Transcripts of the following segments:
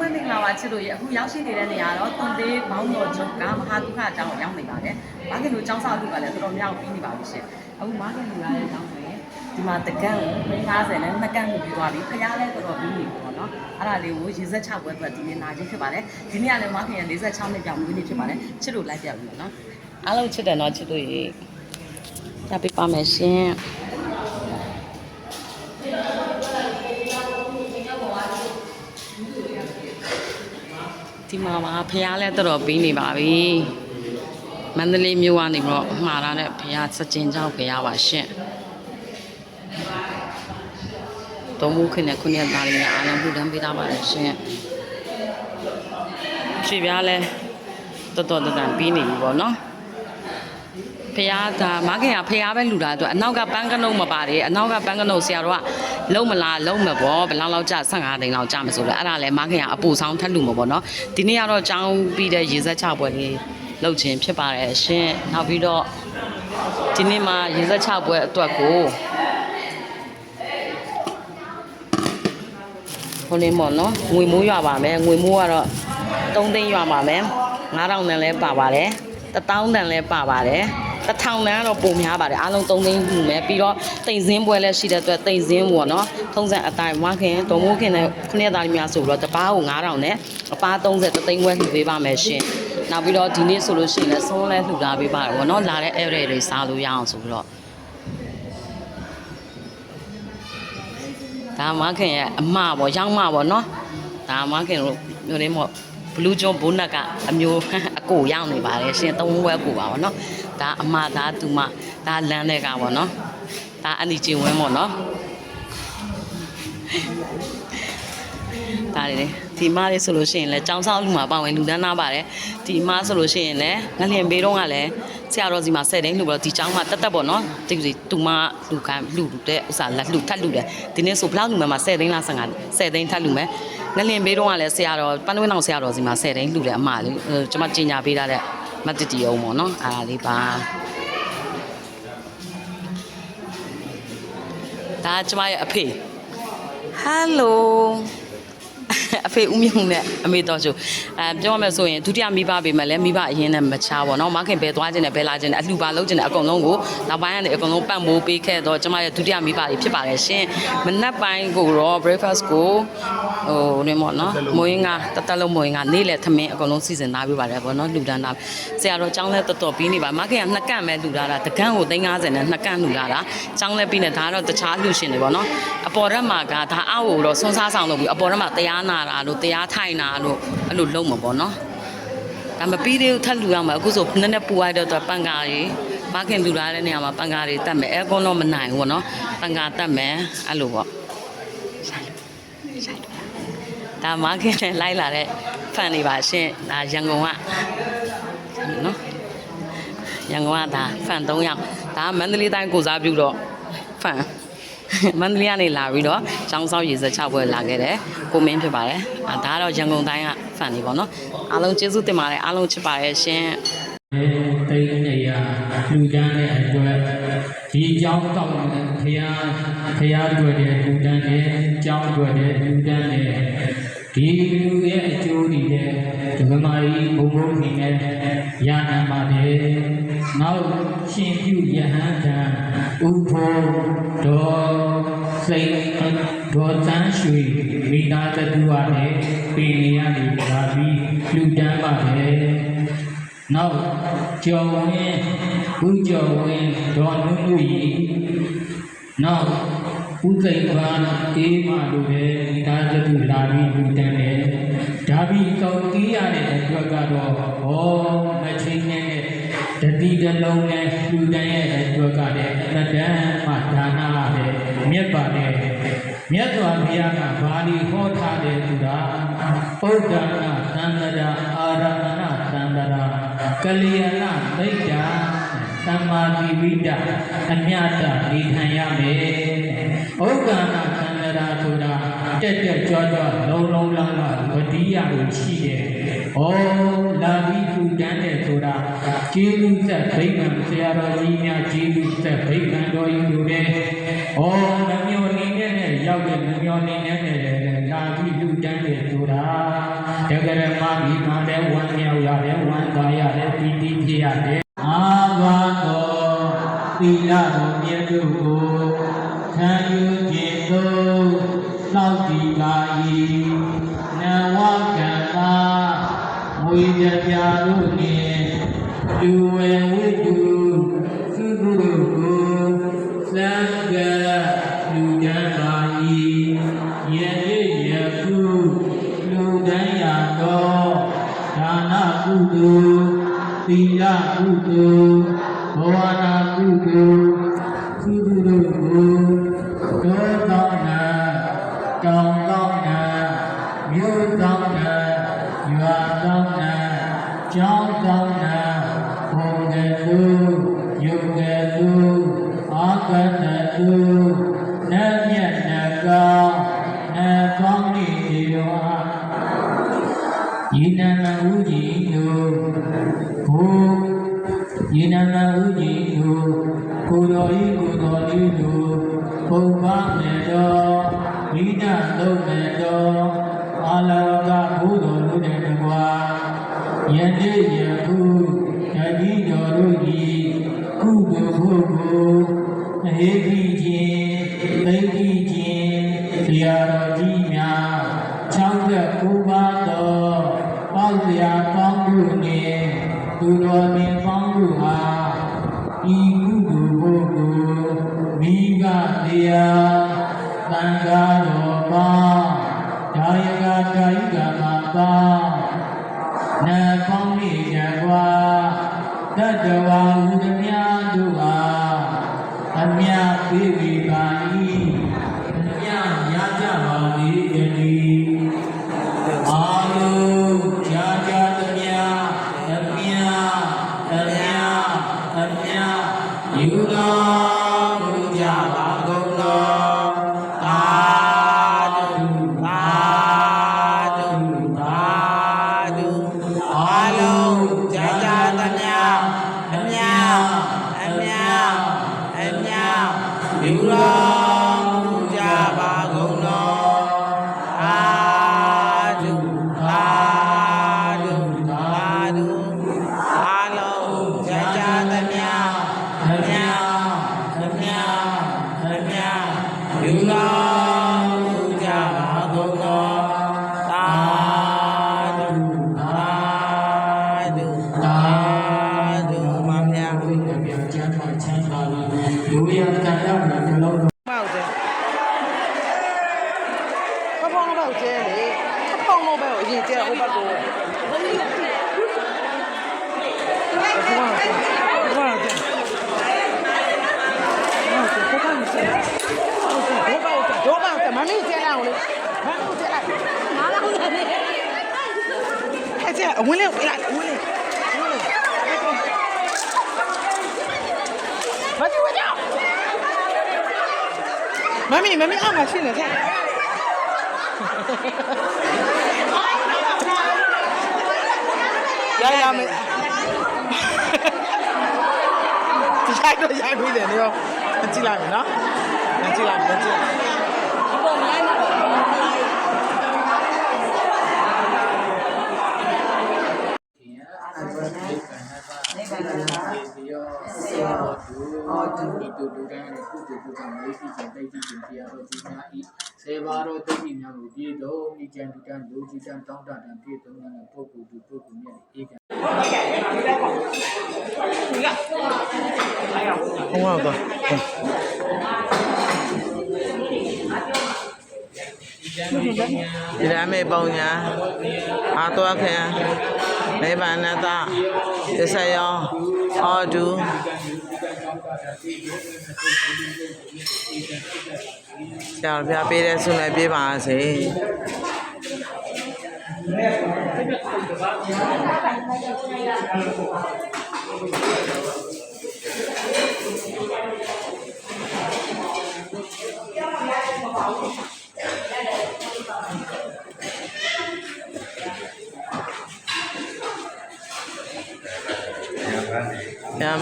လုံးဝမင်္ဂလာပါချစ်တို့ရေအခုရောက်ရှိနေတဲ့နေရာတော့သွန်သေးဘောင်းတော်ချုပ်ကမဟာဒုက္ခအကြောင်းကိုရောက်နေပါတယ်။မားကင်လူចောင်းစားလူကလည်းတော်တော်များပြီးနေပါပြီရှင်။အခုမားကင်လူရတဲ့အကြောင်းဆိုရင်ဒီမှာတကန်ကို50နဲ့နှစ်ကန်ကိုပြီးသွားပြီ။ဖျားလည်းတော်တော်ပြီးနေပြီပေါ့နော်။အဲ့ဒါလေးကိုရေစက်ချပွဲအတွက်ဒီနေ့နာချင်းဖြစ်ပါတယ်။ဒီနေ့ကလည်းမားကင်ရဲ့46နှစ်ပြောင်းမွေးနေ့ဖြစ်ပါတယ်။ချစ်တို့လိုက်ပြပြီနော်။အားလုံးချစ်တယ်နော်ချစ်တို့ရေ။ပြပေးပါမယ်ရှင်။ ဒီမှာပါဖះလဲတော်တော်ပြီးနေပါပြီမန္တလေးမြို့ကနေပြီးတော့မှာလာတဲ့ဖះစကြင်ကြောင့်ဖះပါရှင့်တော်မူခင်နဲ့ခုနှစ်သားလေးနဲ့အားလုံးပူတန်းပေးထားပါတယ်ရှင့်ခြေပြားလဲတော်တော်တန်တန်ပြီးနေပြီပေါ့နော် ဖះဒါမခင်ကဖះပဲလူတာသူအနောက်ကပန်းကနုံမပါတယ်အနောက်ကပန်းကနုံဆရာတော်ကလုံးမလားလုံးမပေါ့ဘယ်လောက်လောက်ကြ15သိန်းလောက်ကြမှာဆိုလဲအဲ့ဒါလဲမခင်ကအပူဆောင်ထက်လူမပေါ့နော်ဒီနေ့ကတော့ចောင်းပြီးတဲ့ရေစက်ချပွဲလေးလှုပ်ခြင်းဖြစ်ပါတယ်ရှင်နောက်ပြီးတော့ဒီနေ့မှာရေစက်ချပွဲအတွက်ကိုဟိုနေမော်နော်ငွေမိုးရွာပါမယ်ငွေမိုးကတော့3သိန်းရွာပါမယ်9000တန်လဲပါပါတယ်1000တန်လဲပါပါတယ် တစ်ထောင်တန်းကတော့ပုံများပါတယ်အားလုံး3သိန်းမှုမယ်ပြီးတော့တိမ်စင်းပွဲလည်းရှိတဲ့အတွက်တိမ်စင်းပေါ့နော်ထုံးစံအတိုင်းဝါခင်တော်မိုးခင်နဲ့ခုနှစ်သားလေးများဆိုတော့တပားကို9000နဲ့အပား30တသိန်းခွဲလှူပေးပါမယ်ရှင်နောက်ပြီးတော့ဒီနေ့ဆိုလို့ရှိရင်လည်းဆုံးလဲလှူထားပေးပါတော့ဗောနော်လာတဲ့ area တွေစားလို့ရအောင်ဆိုပြီးတော့ဒါမခင်ရဲ့အမပေါ့ရောင်းမပေါ့နော်ဒါမခင်တို့မျိုးလေးပေါ့ ဘလူးကျွန်းဘုန်းနက်ကအမျိုးအကိုရောက်နေပါတယ်ရှင်သုံးဝဲကိုပါပေါ့နော်ဒါအမဒါသူမဒါလမ်းတဲ့ကပေါ့နော်ဒါအန်ဒီကျင်ဝင်းပေါ့နော်ဒါတွေလေဒီမလေးဆိုလို့ရှိရင်လည်းចောင်းဆောင်လူမှာပါဝင်လူတန်းနာပါတယ်ဒီမဆိုလို့ရှိရင်လည်းငလျင်ဘေးတော့ကလည်းဆရာတော်စီမှာ10တိန်းလူတော့ဒီចောင်းမှာတက်တက်ပေါ့နော်ဒီစီသူမလူခံလူလူတဲ့ဥစားလက်လူထက်လူတယ်ဒီနေ့ဆိုဘလောက်လူမှာ10တိန်းလား15 10တိန်းထက်လူမယ် ငလျင်ဘေးတော့ကလည်းဆရာတော်ပန်းတွင်းအောင်ဆရာတော်စီမှာ10တိန်းလူတယ်အမလေးကျွန်မကြီးညာပေးထားတဲ့မတ်တတီအောင်ပေါ့နော်အားလေးပါဒါကျမရဲ့အဖေဟယ်လို အဖေဦးမြင့်နဲ့အမေတော်ချိုအဲပြောရမယ်ဆိုရင်ဒုတိယမိဘပေမဲ့လည်းမိဘအရင်နဲ့မချပါတော့မခင်ဘယ်သွားခြင်းနဲ့ဘယ်လာခြင်းနဲ့အလှပါလုံးခြင်းနဲ့အကုန်လုံးကိုနောက်ပိုင်းကနေအကုန်လုံးပံ့ပိုးပေးခဲ့တော့ကျမရဲ့ဒုတိယမိဘတွေဖြစ်ပါတယ်ရှင်မနက်ပိုင်းကိုတော့ breakfast ကိုဟိုနေမော်နော်မွေးငါတသက်လုံးမွေးငါနေ့လေသမင်းအကုန်လုံးစီစဉ်သားပေးပါတယ်ပေါ့နော်လှူဒန်းတာဆရာတော်ကျောင်းလဲတော်တော်ပြီးနေပါမခင်ကနှစ်ကန့်ပဲလှူထားတာတကန့်ကို350နဲ့နှစ်ကန့်လှူထားတာကျောင်းလဲပြီးနေဒါကတော့တခြားလှူရှင်တွေပေါ့နော်အပေါ်ရက်မှာကဒါအောက်ကိုတော့ဆွန်းစားဆောင်လုပ်ပြီးအပေါ်ရက်မှာတရားနာတာလို့တရားထိုင်တာလို့အဲ့လိုလုပ်မှာပေါ့နော်ဒါမပြီးသေးဘူးထပ်လူရမှာအခုဆိုနည်းနည်းပူရတဲ့အတွက်ပန်ကားကြီးမခင်လူထားတဲ့နေရာမှာပန်ကားတွေတတ်မယ်အဲကွန်တော့မနိုင်ဘူးပေါ့နော်ပန်ကားတတ်မယ်အဲ့လိုပေါ့ဒါမခင်နဲ့လိုက်လာတဲ့ဖန်တွေပါရှင်ဒါရန်ကုန်ကနော်ရန်ကုန်ကဒါဖန်3ယောက်ဒါမန္တလေးတိုင်းကိုစားပြုတော့ဖန် မန္တလေးကနေလာပြီးတော့ကျောင်းဆောင်ရေစချပွဲလာခဲ့တယ်ကိုမင်းဖြစ်ပါတယ်ဒါကတော့ရန်ကုန်တိုင်းကဖန်နေပေါ့နော်အားလုံးကျေးဇူးတင်ပါတယ်အားလုံးချစ်ပါတယ်ရှင်တိတ်နေရလူတန်းတဲ့အတွက်ဒီကြောင်းတောက်ဖရာဖရာတွေ့တဲ့လူတန်းတဲ့ကြောင်းတွေ့တဲ့လူတန်းတဲ့ ဒီလူရဲ့အကျိုးတွေတဲ့ဓမ္မကြီးဘုံဘုံနေနဲ့ရဟန်းပါတယ်နောက်ရှင်ပြုယဟန်တံဥဖို့ဒေါ်စိတ်ဒေါ်တန်းရွှေမိသားတတူရတဲ့ပေလျာနေပါပြီးလူတန်းပါတယ်နောက်ကျော်ဝင်းဦးကျော်ဝင်းဒေါ်နုနုရီနောက် ဦးစိတ်ပါအေးမတို့လည်းဒါတတူလာပြီးလူတန်းတယ်ဒါပြီးကောက်တီးရတဲ့အတွက်ကတော့ဟောမချင်းနဲ့တတိတလုံးနဲ့လူတန်းရဲ့အတွက်ကလည်းတတန်းမှဒါနာပဲမြတ်ပါတယ်မြတ်စွာဘုရားကဘာလီဟောထားတယ်ဆိုတာပုဒ္ဒနာသန္တရာအာရမဏသန္တရာကလျာဏမိတ်တာ သမ္မာတိဝိဒအမြတ်တနေထိုင်ရမယ်ဥက္ကနာသန္တရာဆိုတာတက်တက်ကြွကြွလုံးလုံးလလဝတိယကိုရှိတယ်။ဩလာပြီးသူတန်းတယ်ဆိုတာကျေးဇူးသက်ဗိမာန်ဆရာတော်ကြီးများကျေးဇူးသက်ဗိမာန်တော်ကြီးတို့လည်းဩမမျော်နေနဲ့ရောက်တဲ့မမျော်နေနဲ့လာပြီးလူတန်းတယ်ဆိုတာတကရမမိမှလည်းဝမ်းမြောက်ရတယ်ဝမ်းသာရတယ်ပီတိဖြစ်ရတယ်အာဘာတော်သီ လတော်မြတ်တို့ကိုခံယူခြင်းသို့နောက်ဒီပါ၏နဝကံသာမွေကြပြတို့နှင့်လူဝေဝိတုသုတုတို့ကိုသံဃာလူကြပါ၏ယနေ့ယခုလူတိုင်းရသောဒါနကုသိုလ်သီလကုသိုလ် တောင်းသောနာမြို့သောနာရွာသောနာကျောင်းသောနာဘုံကလူယုတ်ကလူအာကတလူနတ်မြတ်နကောနတ်ကောင်းဤဒီရောဤနံဥကြီးတို့ဘုဤနံဥကြီးတို့ကိုယ်တော်ဤကိုယ်တော်ဤတို့ပုံပါမေတော် မိဒလုံးမေတော်အာလောကဘုတော်တို့တဲ့တကွာယနေ့ယခုတတိတော်တို့ဤကုသိုလ်ဖို့ကိုအဟိတိခြင်းသိတိခြင်းတရားတော်ကြီးများ69ပါးသောပေါက်တရားကောင်းမှုနှင့်သူတော်မြင်ပေါင်းမှုဟာဤကုသိုလ်ဖို့ကိုမိဂတရား ဒါယကတာယကမှာပါနတ်ပေါင်းမိကြကွာတတဝါဟုသမျှတို့ဟာအမြပေးပြီးပါ၏ မမီးကျဲလာအောင်လေမမီးကျဲလာမာလာဟုတ်တယ်အဲ့ကျအဝင်းလေးလိုက်အဝင်းလေးအဝင်းလေးမတူဝကြောမမီမမီအောက်မှာရှင်းနေတယ် ရရမယ်ဒီရိုက်တော့ရိုက်ပြီးတယ်နော်ကြည့်လိုက်မယ်နော်ကြည့်လိုက်မယ်ကြည့်လိုက်ဟော တုဒီတုလူတိုင်းရဲ့ကုသိုလ်ကုသိုလ်မေရှိခြင်းတိတ်တိခြင်းတရားတော်ကြီးများဤဆေဘာတော်တိတ်တိများကိုပြည်တော်ဤကြံတူတန်လူကြီးတန်တောင်းတတန်ပြည်တော်များပုဂ္ဂိုလ်သူပုဂ္ဂိုလ်မြတ်ဧကံဟောတော့ဒီရမေပုံညာအာတောခေနိဗ္ဗာန်တသစ္စယောဟောတု ဆရာပြပေးတဲ့ဆုနဲ့ပြေးပါစေ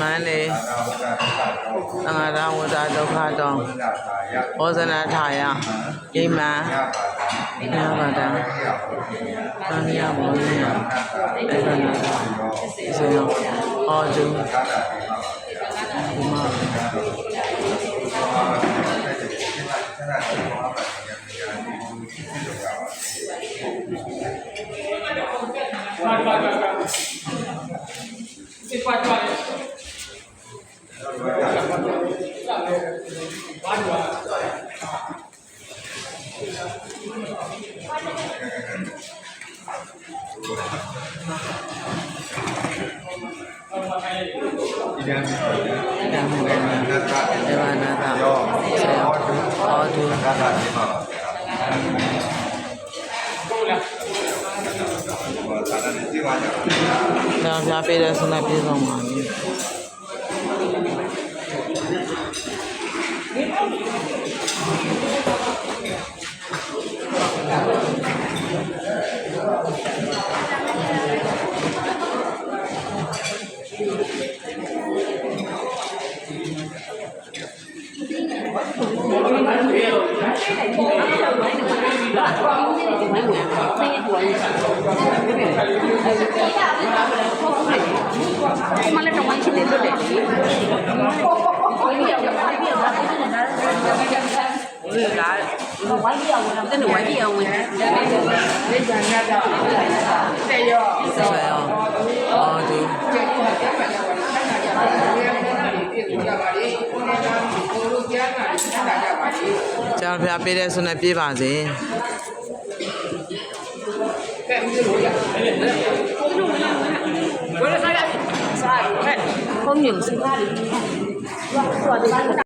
မန္တေသံဃာရဝတ္တဒုက္ခတောဘောဇနာထာယဣမံညာဘာဒံသံဃာမောနိယဧကနာစေယောဟောတုဘုမာပါပါပါပါပါပါ များများပေးတဲ့ဆုနဲ့ပြည့်စုံပါလေ် မလည်းတော့ဝိုင်းချင်တယ်လို့လေလာဝိုင်းပြောင်းဝင်တယ်ဝိုင်းပြောင်းဝင်တယ်လက်ကြံရတာဆေးရောဆေးရောအော်ဒီကျေကွာကျပါလားဘာလဲဒီပြပါလေကိုနေသားကိုတို့ကြားတာကြားတာကြပါလေကျောင်းဖျားပေးတဲ့ဆိုနဲ့ပြေးပါစေကဲမြင်လို့ရ ต้มหยุ่มชิ้นหน้าหรือชิ้นห